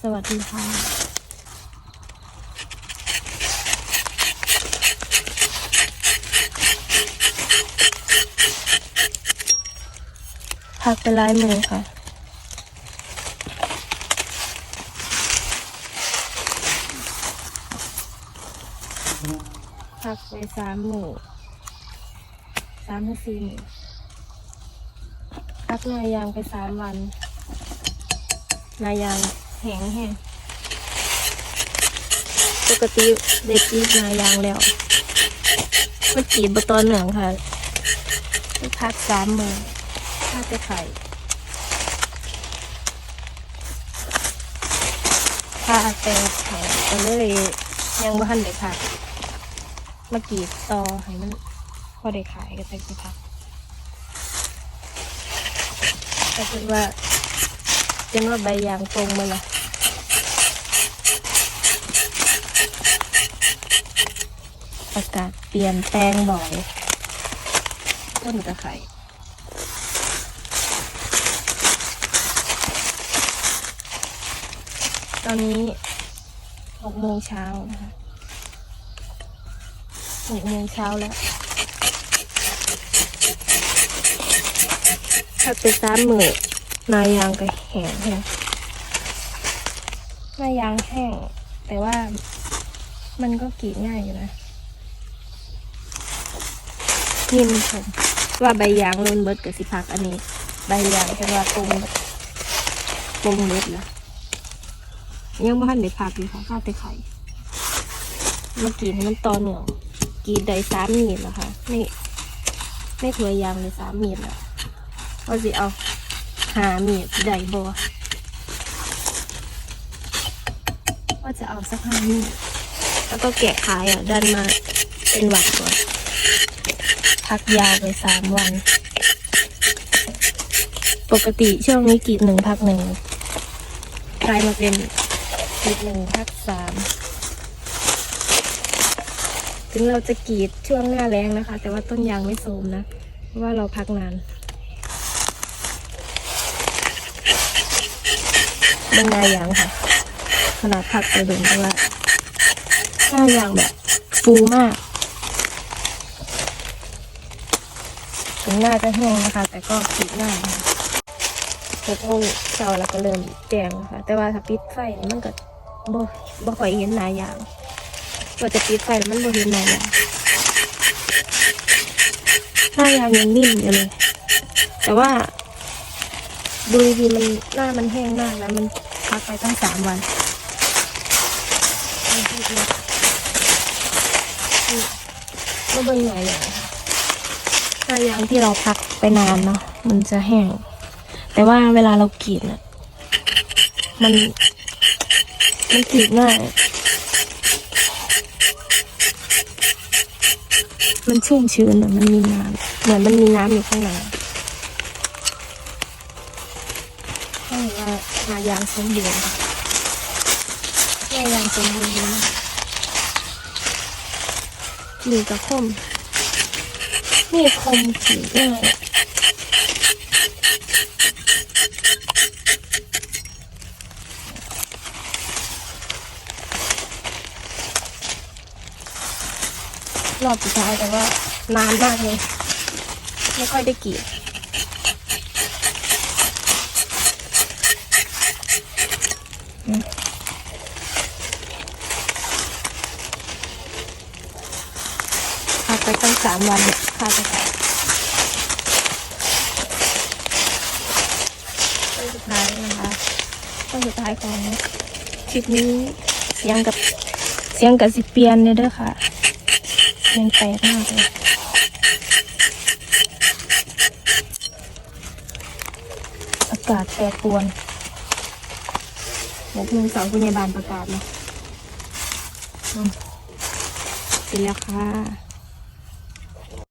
สวัสดีค่ะพักไปไล่มือค่ะ พักไปสามหมู่สามถึงสี่หมู่พักนายางไปสามวัน นายาง แห้งแห้งปกติเด็กกรีดนายางแล้วมันกรีดบตอนเหนืองค่ะไปพักสามมือพักไปไข่พาแต่ไข่ก็เลยยังบ่ทันได้พักมากรีดต่อให้มันพอได้ขายก็จะไปพักแต่คิดว่าเจะว่าใบยางตรงมาละ อากาศเปลี่ยนแปลงบ่อยต้นกระไข่ตอนนี้หกโมงเช้านะคะหกโมงเช้าแล้ว ถ้าไปซ้ำมือนายางก็แห้งแห้งนายางแห้ง แต่ว่ามันก็กรีดง่ายอยู่นะ นี่มันชมว่าใบยางลนเบิดกับสิพักอันนี้ ใบยางเป็นว่าตรงตรงเบิดแล้วยังไม่ทันได้พักอยู่ค่ะข้าวแต่ไข่เมื่อกี้มันตอเหนียวกีดได้สามมีดแล้วค่ะไม่ไม่ถวยยางเลยสามมีดแล้วว่าสิเอาหามีดได้บ่ว่าจะเอาสักห้ามีดแล้วก็แกะขายอะดันมาเป็นหวัดก่อน พักยาวไปสามวัน ปกติช่วงนี้กรีดหนึ่งพักหนึ่งกลายมาเป็นกรีดหนึ่งพักสามถึงเราจะกรีดช่วงหน้าแรงนะคะ แต่ว่าต้นยางไม่โทมนะ เพราะว่าเราพักนานเป็นนายางค่ะขนาดพักไปเดินเพราะว่าหน้ายางแบบฟูมาก ถึงหน้าจะแห้งนะคะ แต่ก็กรีดง่านะคะหกโมงเช้าแล้วก็เริ่มแจงนะคะ แต่ว่าถ้าปิดไฟมันก็บ่บ่ค่อยเห็นหนายางก็จะปิดไฟมันบริเวณไหนอะหน้ายางยังนิ่มอยู่เลย แต่ว่าดูดีมันหน้ามันแห้งมากแล้วมันพักไปตั้งสามวันก็เบิ่งหน่อย อย่างหน้ายางที่เราพักไปนานเนาะมันจะแห้ง แต่ว่าเวลาเรากรีดนะมัน มันกรีดง่าย มันชุ่มชื้นอะมันมีน้ำเหมือนมันมีน้ำอยู่ข้างในให้ว่านายางสมบูรณ์ค่ะนายางสมบูรณ์ดีกมีกระคม นี่คมขีดเลยรอบสุดท้ายแต่ว่านานมากเลย ไม่ค่อยได้กรีดอืมพัก ไปตั้งสามวันเนี่ยค่าจะขาดต้นสุดท้ายนะคะต้นสุดท้ายของคลิปนี้เสียงกับเสียงกับสิเปียนเนี่ยเด้วยค่ะยังแปลกมากเลยอากาศแปรปรวนหกโมงสองพยาบาลประกาศเนาะอืมเสร็จแล้วค่ะ